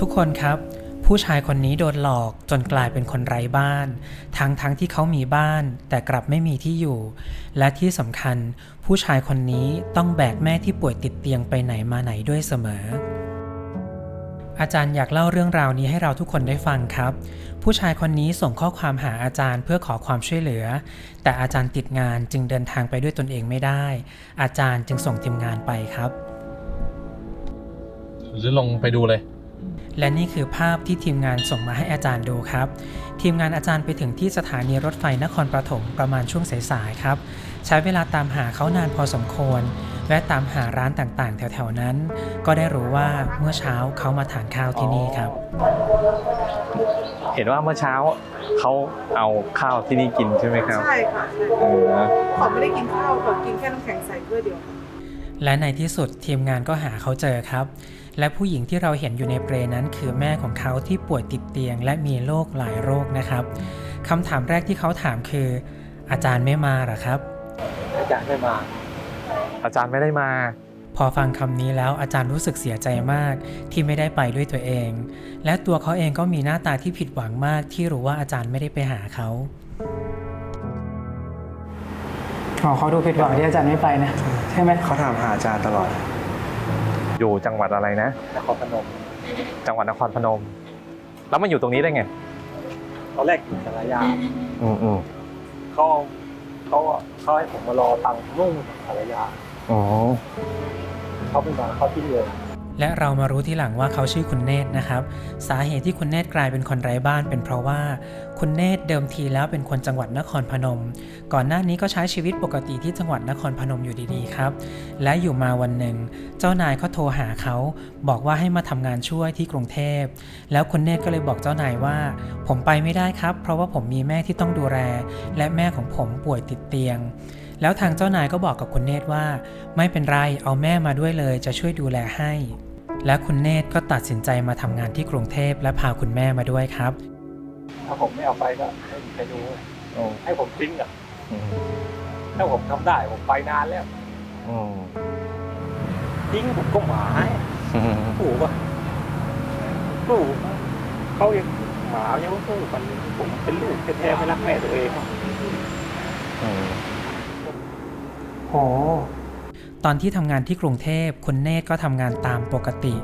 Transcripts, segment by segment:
ทุกคนครับ ผู้ชายคนนี้โดนหลอกจนกลายเป็นคนไร้บ้าน ทั้งทั้งที่เขามีบ้าน แต่กลับไม่มีที่อยู่ และที่สำคัญ ผู้ชายคนนี้ต้องแบกแม่ที่ป่วยติดเตียงไปไหนมาไหนด้วยเสมอ อาจารย์อยากเล่าเรื่องราวนี้ให้เราทุกคนได้ฟังครับ ผู้ชายคนนี้ส่งข้อความหาอาจารย์เพื่อขอความช่วยเหลือ แต่อาจารย์ติดงานจึงเดินทางไปด้วยตนเองไม่ได้ อาจารย์จึงส่งทีมงานไปครับ หรือลงไปดูเลย และนี่คือภาพที่ทีมงานส่งมาให้อาจารย์ดูครับ ทีมงานอาจารย์ไปถึงที่สถานีรถไฟนครปฐมประมาณช่วงสายๆครับ ใช้เวลาตามหาเขานานพอสมควรแวะตามหาร้านต่างๆ แถวๆนั้น ก็ได้รู้ว่าเมื่อเช้าเขามาทานข้าวที่นี่ครับ เห็นว่าเมื่อเช้าเขาเอาข้าวที่นี่กินใช่ไหมครับใช่ค่ะใช่เออเขาไม่ได้กินข้าวเขากินแค่น้ำแข็งใสถ้วยเดียวค่ะและในที่สุดทีมงานก็หาเขาเจอครับ และผู้หญิงที่เราเห็นอยู่ในเปรนั้น คือแม่ของเขาที่ป่วยติดเตียง และมีโรคหลายโรคนะครับคำถามแรกที่เขาถามคือ อาจารย์ไม่มาเหรอครับ อาจารย์ไม่มา อาจารย์ไม่ได้มาพอฟังคำนี้แล้วอาจารย์รู้สึกเสียใจมากที่ไม่ได้ไปด้วยตัวเอง และตัวเขาเองก็มีหน้าตาที่ผิดหวังมากที่รู้ว่าอาจารย์ไม่ได้ไปหาเขาอ๋อเขาดูผิดหวังที่อาจารย์ไม่ไปนะใช่ไหมเขาถามหาอาจารย์ตลอด อยู่จังหวัดอะไรนะ นครพนมจังหวัดนครพนม แล้วมาอยู่ตรงนี้ได้ไง ตอนแรกอยู่สารยาอืมอืมเขาเขาเขาให้ผมมารอตังค์นุ่งสารยาอ๋อเขาเป็นมาเขาที่เลย และเรามารู้ที่หลังว่าเขาชื่อคุณเนตรนะครับ สาเหตุที่คุณเนตรกลายเป็นคนไร้บ้านเป็นเพราะว่าคุณเนตรเดิมทีแล้วเป็นคนจังหวัดนครพนม ก่อนหน้านี้ก็ใช้ชีวิตปกติที่จังหวัดนครพนมอยู่ดีๆครับ และอยู่มาวันหนึ่ง เจ้านายเขาโทรหาเขาบอกว่าให้มาทำงานช่วยที่กรุงเทพ แล้วคุณเนตรก็เลยบอกเจ้านายว่า ผมไปไม่ได้ครับ เพราะว่าผมมีแม่ที่ต้องดูแล และแม่ของผมป่วยติดเตียงแล้วทางเจ้านายก็บอกกับคุณเนตรว่า ไม่เป็นไรเอาแม่มาด้วยเลยจะช่วยดูแลให้ และคุณเนตรก็ตัดสินใจมาทำงานที่กรุงเทพและพาคุณแม่มาด้วยครับ ถ้าผมไม่เอาไปก็ให้ใครดูโอ้ให้ผมทิ้งอะอืมถ้าผมทำได้ผมไปนานแล้วอืมทิ้งผมก็หมาอืมถูกป่ะลูกเขายังหมายังไม่สู้มันผมเป็นลูกแท้ๆไม่รักแม่ตัวเอง อืมโห ตอนที่ทำงานที่กรุงเทพคุณเนตก็ทำงานตามปกติ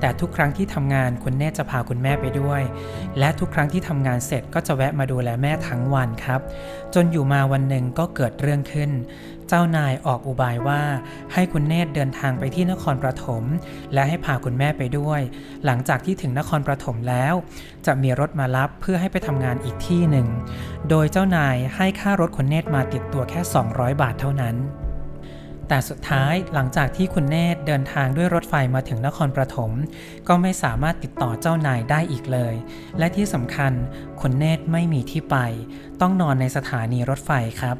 แต่ทุกครั้งที่ทำงานคุณเนตจะพาคุณแม่ไปด้วย และทุกครั้งที่ทำงานเสร็จก็จะแวะมาดูแลแม่ทั้งวันครับ จนอยู่มาวันหนึ่งก็เกิดเรื่องขึ้น เจ้านายออกอุบายว่า ให้คุณเนตเดินทางไปที่นครปฐมและให้พาคุณแม่ไปด้วย หลังจากที่ถึงนครปฐมแล้ว จะมีรถมารับเพื่อให้ไปทำงานอีกที่หนึ่ง โดยเจ้านายให้ค่ารถคุณเนตมาติดตัวแค่ 200 บาทเท่านั้น แต่สุดท้ายหลังจากที่คุณเนตรเดินทางด้วยรถไฟมาถึงนครปฐมก็ไม่สามารถติดต่อเจ้านายได้อีกเลย และที่สำคัญคุณเนตรไม่มีที่ไป ต้องนอนในสถานีรถไฟครับ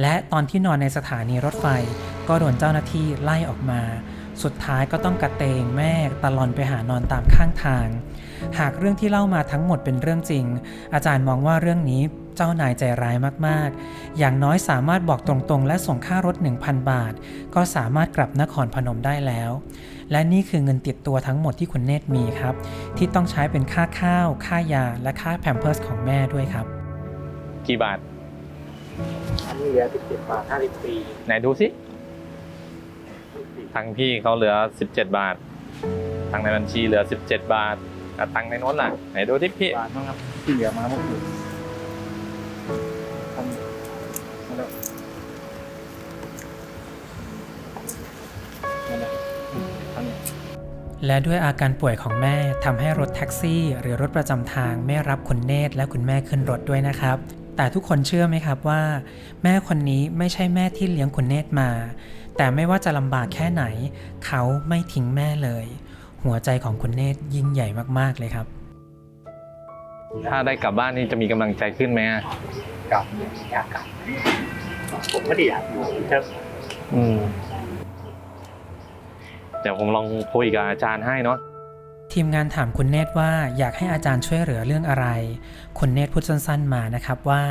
และตอนที่นอนในสถานีรถไฟ ก็โดนเจ้าหน้าที่ไล่ออกมา สุดท้ายก็ต้องกระเตงแม่ตะลอนไปหานอนตามข้างทาง หากเรื่องที่เล่ามาทั้งหมดเป็นเรื่องจริง อาจารย์มองว่าเรื่องนี้เจ้านายใจร้ายมากๆ อย่างน้อยสามารถบอกตรงๆ และส่งค่ารถ 1,000 บาท ก็สามารถกลับนครพนมได้แล้ว และนี่คือเงินติดตัวทั้งหมดที่คุณเนตรมีครับ ที่ต้องใช้เป็นค่าข้าว ค่ายา และค่าแพมเพิร์สของแม่ด้วยครับ กี่บาทอันนี้เหลือสิบเจ็ดบาทห้าสิบปีไหนดูสิทางพี่เขาเหลือ 17 บาท ทางในบัญชีเหลือ 17 บาท แต่ตังค์ในโน้นล่ะ ไหนดูที่พี่ บาทบ้างครับที่เหลือมาเมื่อคืนทำมาแล้วนั่นแหละทำเนี่ย และด้วยอาการป่วยของแม่ทำให้รถแท็กซี่ หรือรถประจำทางไม่รับคุณเนตรและคุณแม่ขึ้นรถด้วยนะครับ แต่ทุกคนเชื่อไหมครับว่า แม่คนนี้ไม่ใช่แม่ที่เลี้ยงคุณเนตรมา แต่ไม่ว่าจะลำบากแค่ไหน เขาไม่ทิ้งแม่เลย หัวใจของคุณเนตรยิ่งใหญ่มากๆเลยครับ ถ้าได้กลับบ้านนี่จะมีกำลังใจขึ้นไหมอะกลับอยากกลับผมไม่ได้อยากอยู่ครับอืม เดี๋ยวผมลองคุยกับอาจารย์ให้เนาะ ทีมงานถามคุณเนตรว่าอยากให้อาจารย์ช่วยเหลือเรื่องอะไร คุณเนตรพูดสั้นๆมานะครับว่า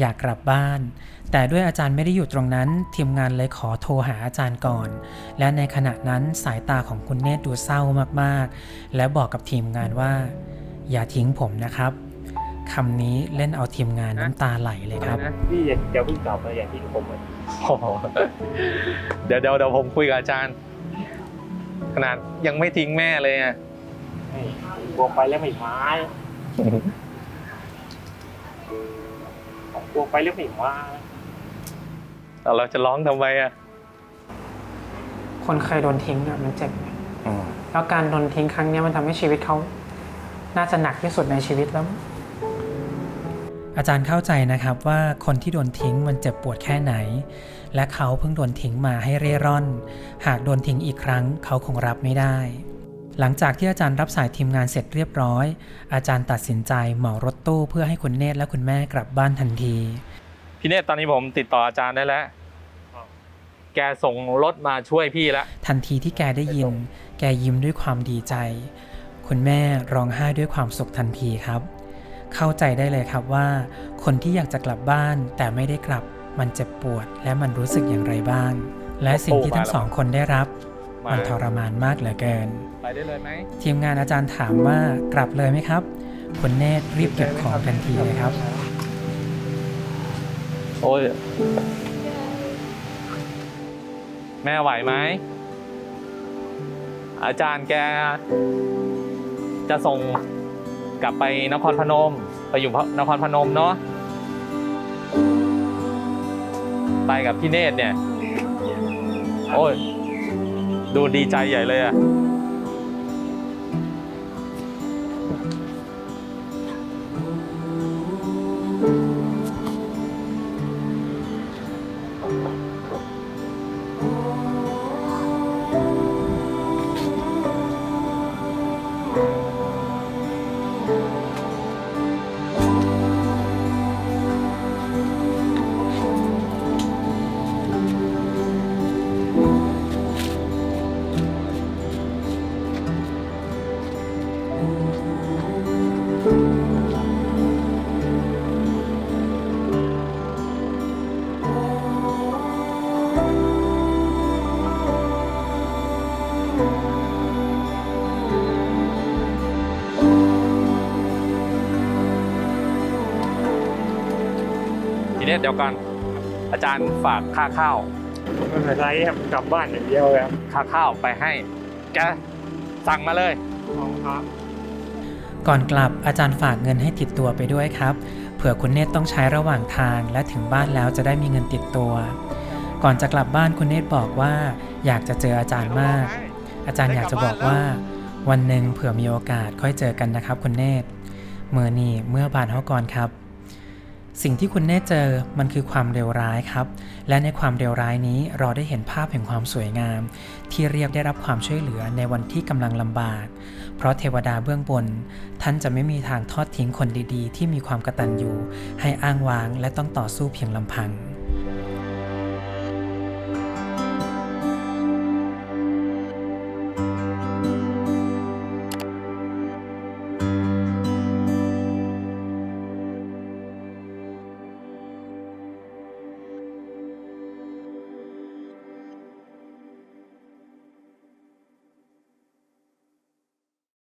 อยากกลับบ้าน แต่ด้วยอาจารย์ไม่ได้อยู่ตรงนั้น ทีมงานเลยขอโทรหาอาจารย์ก่อน และในขณะนั้นสายตาของคุณเนตรดูเศร้ามากๆ และบอกกับทีมงานว่า อย่าทิ้งผมนะครับคำนี้เล่นเอาทีมงานน้ำตาไหลเลยครับพี่อย่าอย่าเพิ่งกลับนะอย่าทิ้งผมเลยโอ้โหเดี๋ยวเดี๋ยวเดี๋ยวผมคุยกับอาจารย์ ขนาดยังไม่ทิ้งแม่เลยอะนี่บวกไปแล้วไม่มา บวกไปแล้วไม่มาแล้วเราจะร้องทำไมอะคนเคยโดนทิ้งอะมันเจ็บแล้วการโดนทิ้งครั้งเนี้ยมันทำให้ชีวิตเขาน่าจะหนักที่สุดในชีวิตแล้ว อาจารย์เข้าใจนะครับว่าคนที่โดนทิ้งมันเจ็บปวดแค่ไหน และเขาเพิ่งโดนทิ้งมาให้เร่ร่อน หากโดนทิ้งอีกครั้งเขาคงรับไม่ได้ หลังจากที่อาจารย์รับสายทีมงานเสร็จเรียบร้อย อาจารย์ตัดสินใจเหมารถตู้เพื่อให้คุณเนตรและคุณแม่กลับบ้านทันที พี่เนตรตอนนี้ผมติดต่ออาจารย์ได้แล้ว แกส่งรถมาช่วยพี่แล้ว ทันทีที่แกได้ยิน แกยิ้มด้วยความดีใจ คุณแม่ร้องไห้ด้วยความสุขทันทีครับ เข้าใจได้เลยครับว่า คนที่อยากจะกลับบ้านแต่ไม่ได้กลับ มันเจ็บปวดและมันรู้สึกอย่างไรบ้าง และสิ่งที่ทั้งสองคนได้รับ มามันทรมานมากเหลือเกิน ไปได้เลยไหมทีมงานอาจารย์ถามว่ากลับเลยไหมครับคุณเนตรรีบเก็บของทันทีเลยครับ โอ้ย แม่ไหวไหม อาจารย์แก จะส่งกลับไปนครพนม ไปอยู่นครพนมเนาะ ไปกับพี่เนตรเนี่ย โอ้ย ดูดีใจใหญ่เลยอะ เนตรเดี๋ยวกัน อาจารย์ฝากค่าข้าวไม่เป็นไรครับกลับบ้านอย่างเดียวครับค่าข้าวไปให้ แกสั่งมาเลยของพระก่อนกลับอาจารย์ฝากเงินให้ติดตัวไปด้วยครับ เผื่อคุณเนตรต้องใช้ระหว่างทางและถึงบ้านแล้วจะได้มีเงินติดตัว ก่อนจะกลับบ้านคุณเนตรบอกว่า อยากจะเจออาจารย์มาก อาจารย์อยากจะบอกว่า วันหนึ่งเผื่อมีโอกาสค่อยเจอกันนะครับ คุณเนตรเมื่อนี่เมื่อบานเฮากรครับ สิ่งที่คุณแน่เจอมันคือความเลวร้ายครับ และในความเลวร้ายนี้เราได้เห็นภาพแห่งความสวยงาม ที่เรียกได้รับความช่วยเหลือในวันที่กำลังลำบาก เพราะเทวดาเบื้องบน ท่านจะไม่มีทางทอดทิ้งคนดีๆ ที่มีความกตัญญูให้อ้างว้างและต้องต่อสู้เพียงลำพัง